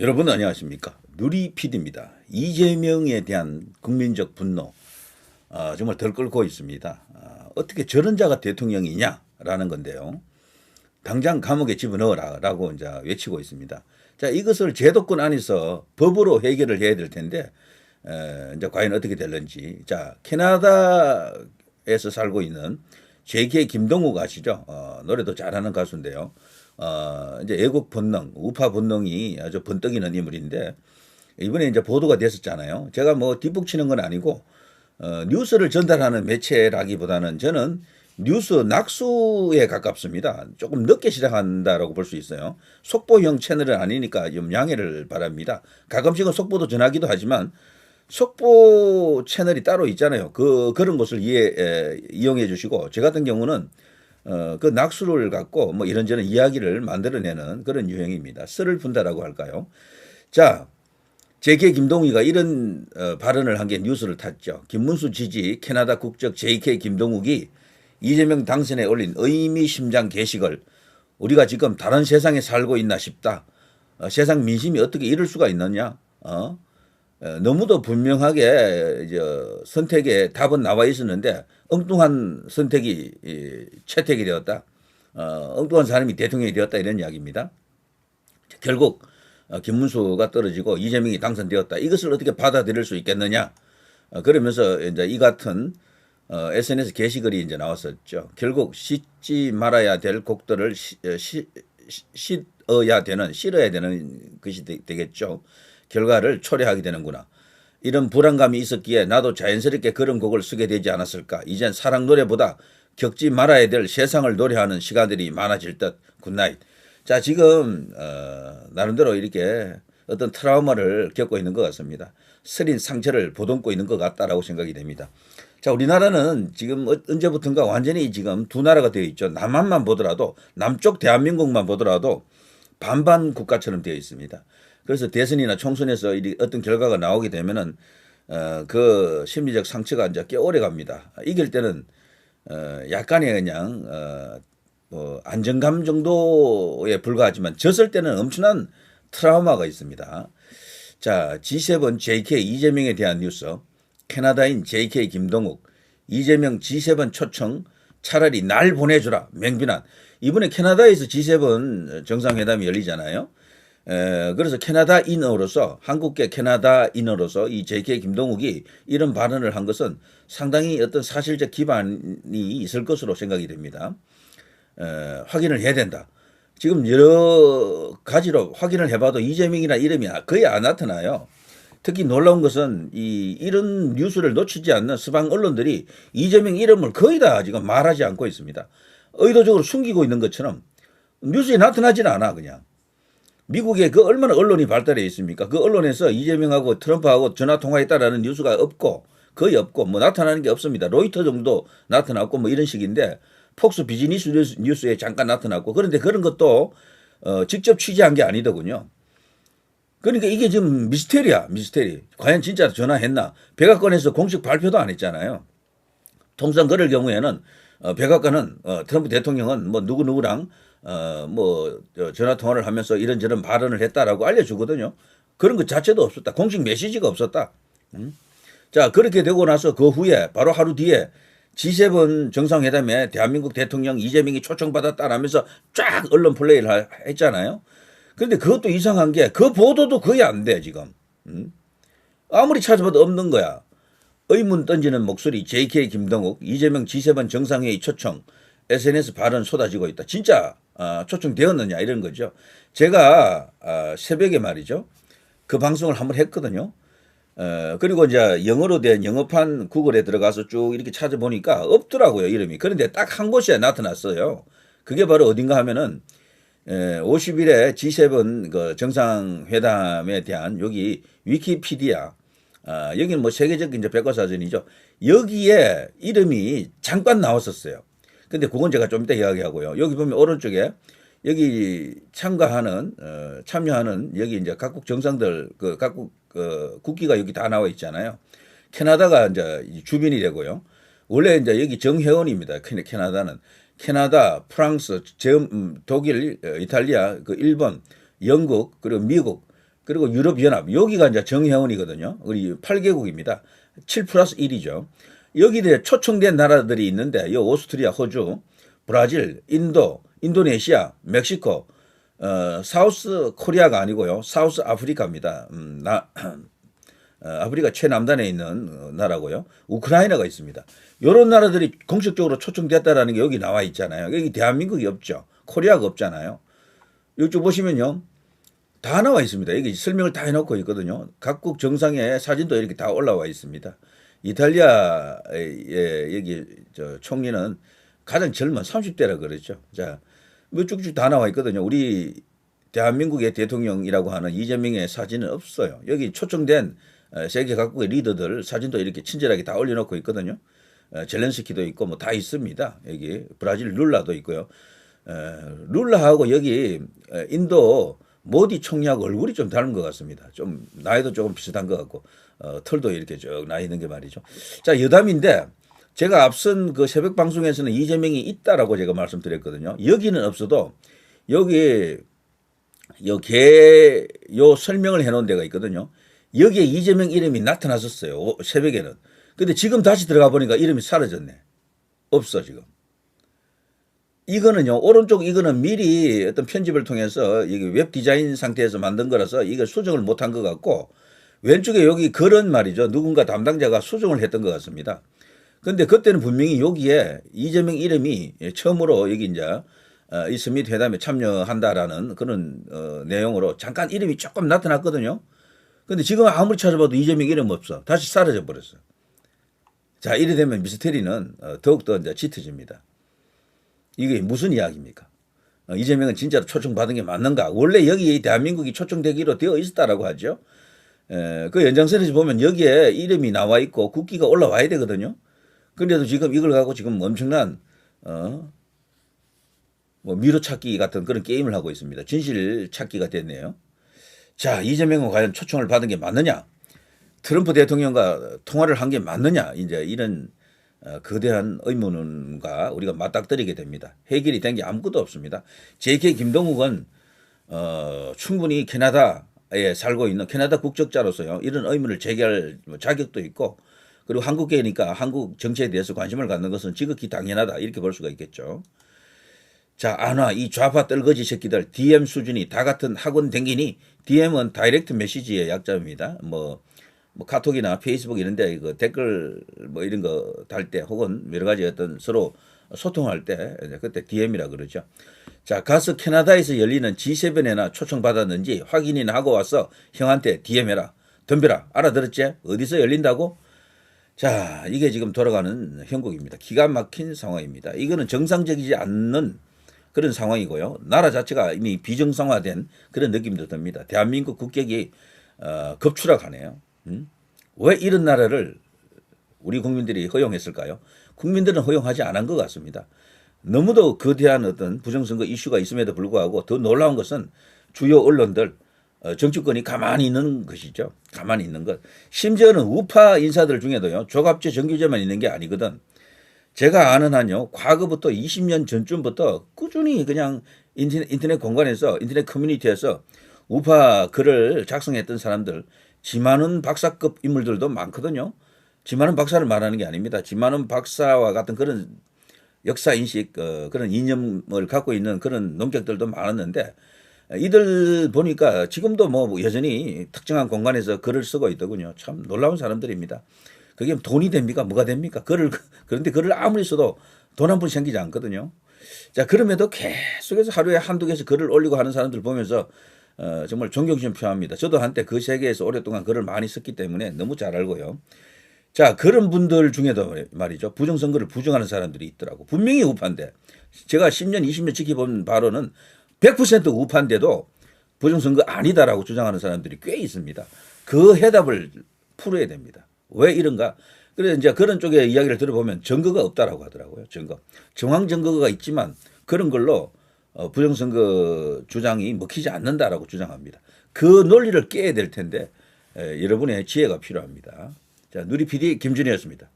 여러분 안녕하십니까 누리 PD입니다. 이재명에 대한 국민적 분노 아, 정말 덜 끓고 있습니다. 아, 어떻게 저런 자가 대통령이냐라는 건데요. 당장 감옥에 집어넣어라라고 이제 외치고 있습니다. 자 이것을 제도권 안에서 법으로 해결을 해야 될 텐데 에, 이제 과연 어떻게 될는지 자 캐나다에서 살고 있는 JK 김동욱 아시죠? 어, 노래도 잘하는 가수인데요. 어, 이제 애국 본능, 우파 본능이 아주 번뜩이는 인물인데 이번에 이제 보도가 됐었잖아요. 제가 뭐 뒷북치는 건 아니고 어, 뉴스를 전달하는 매체라기보다는 저는 뉴스 낙수에 가깝습니다. 조금 늦게 시작한다라고 볼 수 있어요. 속보형 채널은 아니니까 좀 양해를 바랍니다. 가끔씩은 속보도 전하기도 하지만 속보 채널이 따로 있잖아요. 그 그런 것을 이해 에, 이용해 주시고 저 같은 경우는 어, 그 낙수를 갖고 뭐 이런저런 이야기를 만들어내는 그런 유형입니다. 썰을 푼다라고 할까요? 자, JK 김동희가 이런 어, 발언을 한 게 뉴스를 탔죠. 김문수 지지 캐나다 국적 JK 김동욱이 이재명 당선에 올린 의미심장 게시글 우리가 지금 다른 세상에 살고 있나 싶다. 어, 세상 민심이 어떻게 이럴 수가 있느냐? 어? 어, 너무도 분명하게 이제 선택에 답은 나와 있었는데 엉뚱한 선택이 이, 채택이 되었다. 어, 엉뚱한 사람이 대통령이 되었다 이런 이야기입니다. 결국 어, 김문수가 떨어지고 이재명이 당선되었다. 이것을 어떻게 받아들일 수 있겠느냐? 어, 그러면서 이제 이 같은 어, SNS 게시글이 이제 나왔었죠. 결국 씻지 말아야 될 곡들을 시, 어, 씻어야 되는 실어야 되는 것이 되, 되겠죠. 결과를 초래하게 되는구나. 이런 불안감이 있었기에 나도 자연스럽게 그런 곡을 쓰게 되지 않았을까. 이젠 사랑 노래보다 겪지 말아야 될 세상을 노래하는 시간들이 많아질 듯 굿나잇. 자 지금 어, 나름대로 이렇게 어떤 트라우마를 겪고 있는 것 같습니다. 스린 상처를 보듬고 있는 것 같다라고 생각이 됩니다. 자 우리나라는 지금 어- 언제부턴가 완전히 지금 두 나라가 되어 있죠. 남한만 보더라도 남쪽 대한민국만 보더라도 반반 국가처럼 되어 있습니다. 그래서 대선이나 총선에서 이 어떤 결과가 나오게 되면은 어, 그 심리적 상처가 이제 꽤 오래 갑니다. 이길 때는 어, 약간의 그냥 어, 뭐 안정감 정도에 불과하지만 졌을 때는 엄청난 트라우마가 있습니다. 자, G7 JK 이재명에 대한 뉴스. 캐나다인 JK 김동욱 이재명 G7 초청 차라리 날 보내주라 맹비난. 이번에 캐나다에서 G7 정상회담이 열리잖아요. 에, 그래서 캐나다인으로서 한국계 캐나다인으로서 이 JK 김동욱이 이런 발언을 한 것은 상당히 어떤 사실적 기반이 있을 것으로 생각이 됩니다. 에, 확인을 해야 된다. 지금 여러 가지로 확인을 해봐도 이재명이나 이름이 거의 안 나타나요. 특히 놀라운 것은 이 이런 뉴스를 놓치지 않는 서방 언론들이 이재명 이름을 거의 다 지금 말하지 않고 있습니다. 의도적으로 숨기고 있는 것처럼 뉴스에 나타나지는 않아 그냥. 미국에 그 얼마나 언론이 발달해 있습니까? 그 언론에서 이재명하고 트럼프하고 전화 통화했다라는 뉴스가 없고 거의 없고 뭐 나타나는 게 없습니다. 로이터 정도 나타났고 뭐 이런 식인데 폭스 비즈니스 뉴스- 뉴스에 잠깐 나타났고 그런데 그런 것도 어, 직접 취재한 게 아니더군요. 그러니까 이게 지금 미스테리야, 미스테리. 과연 진짜 전화했나? 백악관에서 공식 발표도 안 했잖아요. 통상 그럴 경우에는 어, 백악관은 어, 트럼프 대통령은 뭐 누구 누구랑 어뭐 전화 통화를 하면서 이런저런 발언을 했다라고 알려주거든요. 그런 것 자체도 없었다. 공식 메시지가 없었다. 음? 자 그렇게 되고 나서 그 후에 바로 하루 뒤에 G7 정상회담에 대한민국 대통령 이재명이 초청받았다라면서 쫙 언론 플레이를 하- 했잖아요. 그런데 그것도 이상한 게 그 보도도 거의 안 돼 지금. 음? 아무리 찾아봐도 없는 거야. 의문 던지는 목소리 JK 김동욱 이재명 G7 정상회의 초청 SNS 발언 쏟아지고 있다. 진짜 아, 초청되었느냐 이런 거죠. 제가 아, 새벽에 말이죠. 그 방송을 한번 했거든요. 어, 그리고 이제 영어로 된 영어판 구글에 들어가서 쭉 이렇게 찾아보니까 없더라고요 이름이. 그런데 딱 한 곳에 나타났어요. 그게 바로 어딘가 하면은 에, 50일에 G7 그 정상회담에 대한 여기 위키피디아 아, 여기는 뭐 세계적 이제 백과사전이죠. 여기에 이름이 잠깐 나왔었어요. 근데 그건 제가 좀 이따 이야기하고요. 여기 보면 오른쪽에 여기 참가하는 어, 참여하는 여기 이제 각국 정상들 그 각국 그 국기가 여기 다 나와 있잖아요. 캐나다가 이제 이 주민이 되고요. 원래 이제 여기 정회원입니다. 캐- 캐나다는 캐나다, 프랑스, 제- 음, 독일, 어, 이탈리아, 그 일본, 영국 그리고 미국 그리고 유럽연합 여기가 이제 정회원이거든요. 우리 8개국입니다. 7 플러스 1이죠. 여기에 초청된 나라들이 있는데 이 오스트리아, 호주, 브라질, 인도, 인도네시아, 멕시코, 어, 사우스 코리아가 아니고요. 사우스 아프리카입니다. 음, 나, 어, 아프리카 최남단에 있는 어, 나라고요. 우크라이나가 있습니다. 이런 나라들이 공식적으로 초청됐다라는 게 여기 나와 있잖아요. 여기 대한민국이 없죠. 코리아가 없잖아요. 이쪽 보시면요. 다 나와 있습니다. 여기 설명을 다 해놓고 있거든요. 각국 정상에 사진도 이렇게 다 올라와 있습니다. 이탈리아의 여기 저 총리는 가장 젊은 30대라 그러죠. 자, 뭐 쭉쭉 다 나와 있거든요. 우리 대한민국의 대통령이라고 하는 이재명의 사진은 없어요. 여기 초청된 어, 세계 각국의 리더들 사진도 이렇게 친절하게 다 올려놓고 있거든요. 어, 젤렌스키도 있고 뭐 다 있습니다. 여기 브라질 룰라도 있고요. 어, 룰라하고 여기 어, 인도 모디 총리하고 얼굴이 좀 다른 것 같습니다. 좀 나이도 조금 비슷한 것 같고 어, 털도 이렇게 쭉 나 있는 게 말이죠. 자 여담인데 제가 앞선 그 새벽 방송에서는 이재명이 있다라고 제가 말씀드렸거든요. 여기는 없어도 여기 요개 요 설명을 해놓은 데가 있거든요. 여기에 이재명 이름이 나타났었어요. 오- 새벽에는. 근데 지금 다시 들어가 보니까 이름이 사라졌네. 없어 지금. 이거는요 오른쪽 이거는 미리 어떤 편집을 통해서 이게 웹 디자인 상태에서 만든 거라서 이걸 수정을 못한 것 같고 왼쪽에 여기 그런 말이죠 누군가 담당자가 수정을 했던 것 같습니다. 근데 그때는 분명히 여기에 이재명 이름이 처음으로 여기 이제 어, 이 스미트 회담에 참여한다라는 그런 어, 내용으로 잠깐 이름이 조금 나타났거든요. 근데 지금 아무리 찾아봐도 이재명 이름 없어. 다시 사라져 버렸어. 자 이래 되면 미스테리는 어, 더욱더 이제 짙어집니다. 이게 무슨 이야기입니까? 어, 이재명은 진짜로 초청받은 게 맞는가? 원래 여기 대한민국이 초청되기로 되어 있었다라고 하죠. 에, 그 연장선에서 보면 여기에 이름이 나와 있고 국기가 올라와야 되거든요. 그런데도 지금 이걸 갖고 지금 엄청난 어, 뭐 미로 찾기 같은 그런 게임을 하고 있습니다. 진실 찾기가 됐네요. 자, 이재명은 과연 초청을 받은 게 맞느냐? 트럼프 대통령과 통화를 한 게 맞느냐? 이제 이런 어, 거대한 의문과 우리가 맞닥뜨리게 됩니다. 해결이 된 게 아무것도 없습니다. JK 김동욱은 어, 충분히 캐나다에 살고 있는 캐나다 국적자로서요 이런 의문을 제기할 뭐 자격도 있고 그리고 한국계니까 한국 정치에 대해서 관심을 갖는 것은 지극히 당연하다 이렇게 볼 수가 있겠죠. 자, 안와 이 좌파 떨거지 새끼들 DM 수준이 다 같은 학원 댕기니 DM은 다이렉트 메시지의 약자입니다. 뭐, 뭐 카톡이나 페이스북 이런데 그 댓글 뭐 이런 거 달 때 혹은 여러 가지 어떤 서로 소통할 때 그때 DM이라 그러죠. 자, 가서 캐나다에서 열리는 G7에나 초청받았는지 확인이나 하고 와서 형한테 DM해라. 덤벼라. 알아들었지? 어디서 열린다고? 자, 이게 지금 돌아가는 형국입니다. 기가 막힌 상황입니다. 이거는 정상적이지 않는 그런 상황이고요. 나라 자체가 이미 비정상화된 그런 느낌도 듭니다. 대한민국 국격이 어, 급추락하네요. 음? 왜 이런 나라를 우리 국민들이 허용했을까요? 국민들은 허용하지 않은 것 같습니다. 너무도 거대한 어떤 부정선거 이슈가 있음에도 불구하고 더 놀라운 것은 주요 언론들 어, 정치권이 가만히 있는 것이죠. 가만히 있는 것. 심지어는 우파 인사들 중에도요. 조갑제 정규제만 있는 게 아니거든. 제가 아는 한요. 과거부터 20년 전쯤부터 꾸준히 그냥 인터넷, 인터넷 공간에서 인터넷 커뮤니티에서 우파 글을 작성했던 사람들 지만은 박사급 인물들도 많거든요. 지만은 박사를 말하는 게 아닙니다. 지만은 박사와 같은 그런 역사 인식 어, 그런 이념을 갖고 있는 그런 농객들도 많았는데 이들 보니까 지금도 뭐 여전히 특정한 공간에서 글을 쓰고 있더군요. 참 놀라운 사람들입니다. 그게 돈이 됩니까? 뭐가 됩니까? 글을 그런데 글을 아무리 써도 돈 한 푼 생기지 않거든요. 자 그럼에도 계속해서 하루에 한두 개씩 글을 올리고 하는 사람들 보면서 어, 정말 존경심 표합니다. 저도 한때 그 세계에서 오랫동안 글을 많이 썼기 때문에 너무 잘 알고요. 자 그런 분들 중에도 말이죠. 부정선거를 부정하는 사람들이 있더라고. 분명히 우파인데. 제가 10년 20년 지켜본 바로는 100% 우파인데도 부정선거 아니다라고 주장하는 사람들이 꽤 있습니다. 그 해답을 풀어야 됩니다. 왜 이런가? 그래서 이제 그런 쪽의 이야기를 들어보면 증거가 없다라고 하더라고요 증거. 정황 증거가 있지만 그런 걸로 어, 부정선거 주장이 먹히지 않는다라고 주장합니다 그 논리를 깨야 될 텐데 에, 여러분의 지혜가 필요합니다. 자, 누리 PD 김준이었습니다.